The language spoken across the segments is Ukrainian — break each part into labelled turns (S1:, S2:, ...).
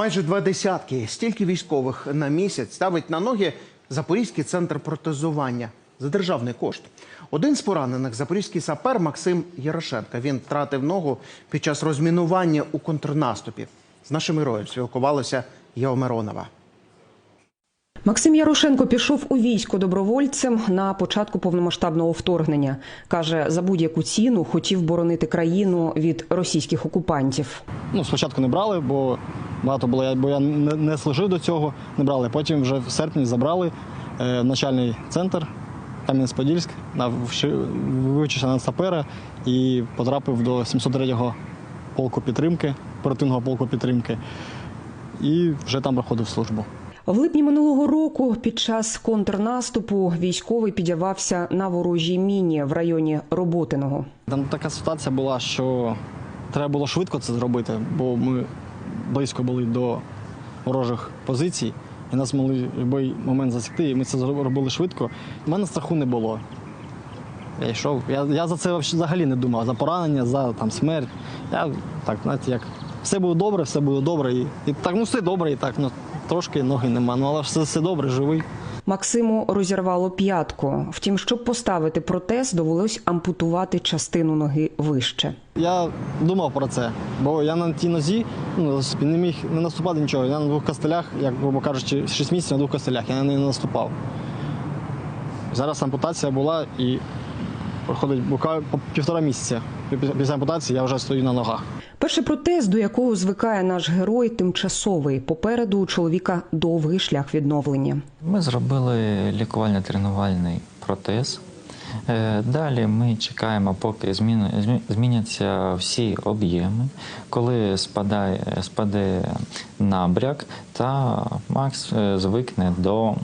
S1: Майже два десятки стільки військових на місяць ставить на ноги Запорізький центр протезування за державний кошт. Один з поранених запорізький сапер Максим Ярошенка. Він втратив ногу під час розмінування у контрнаступі. З нашим героєм спілкувалася Єва Миронова.
S2: Максим Ярошенко пішов у військо добровольцем на початку повномасштабного вторгнення. Каже, за будь-яку ціну хотів боронити країну від російських окупантів.
S3: Ну, спочатку не брали, бо багато було, бо я не, не служив до цього, не брали. Потім вже в серпні забрали е, начальний центр Кам'янець-Подільськ, вивчився на сапера і потрапив до 703-го полку підтримки, оперативного полку підтримки. І вже там проходив службу.
S2: В липні минулого року під час контрнаступу військовий підірвався на ворожій міні в районі Роботиного.
S3: Там така ситуація була, що треба було швидко це зробити, бо ми близько були до ворожих позицій, і нас могли в будь-який момент засікти, і ми це зробили робили швидко. У мене страху не було. Я йшов. Я, я за це взагалі не думав, за поранення, за там, смерть. Я так, знаєте, як все буде добре, все буде добре. І, і так, ну все добре, і так, ну трошки ноги нема. Ну але все, все добре, живий.
S2: Максиму розірвало п'ятку. Втім, щоб поставити протез, довелось ампутувати частину ноги вище.
S3: Я думав про це, бо я на тій нозі ну, не міг не наступати нічого. Я на двох костелях, як грубо кажучи, 6 місяців на двох костелях, я на неї не наступав. Зараз ампутація була і проходить буквально півтора місяця. Після ампутації я вже стою на ногах.
S2: Перший протез, до якого звикає наш герой, тимчасовий. Попереду у чоловіка довгий шлях відновлення.
S4: Ми зробили лікувально-тренувальний протез. Е, Далі ми чекаємо, поки зміняться всі об'єми, коли спадає, спаде набряк, та Макс е, звикне до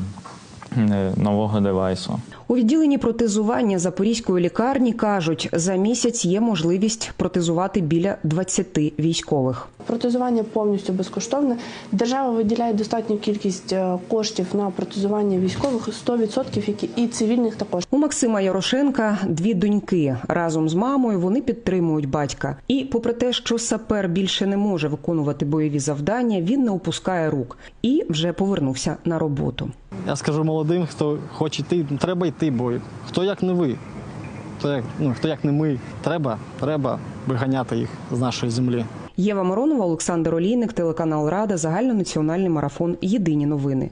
S4: е, нового девайсу.
S2: У відділенні протезування Запорізької лікарні кажуть, за місяць є можливість протезувати біля 20 військових.
S5: Протезування повністю безкоштовне. Держава виділяє достатню кількість е, коштів на протезування військових 100%, які і цивільних також.
S2: У Максима Ярошенка дві доньки. Разом з мамою вони підтримують батька. І, попри те, що сапер більше не може виконувати бойові завдання, він не опускає рук і вже повернувся на роботу.
S3: Я скажу молодим, хто хоче йти, треба йти, бо хто як не ви, хто як, ну, хто як не ми, треба, треба виганяти їх з нашої землі.
S2: Єва Моронова, Олександр Олійник, телеканал Рада, загальнонаціональний марафон. Єдині новини.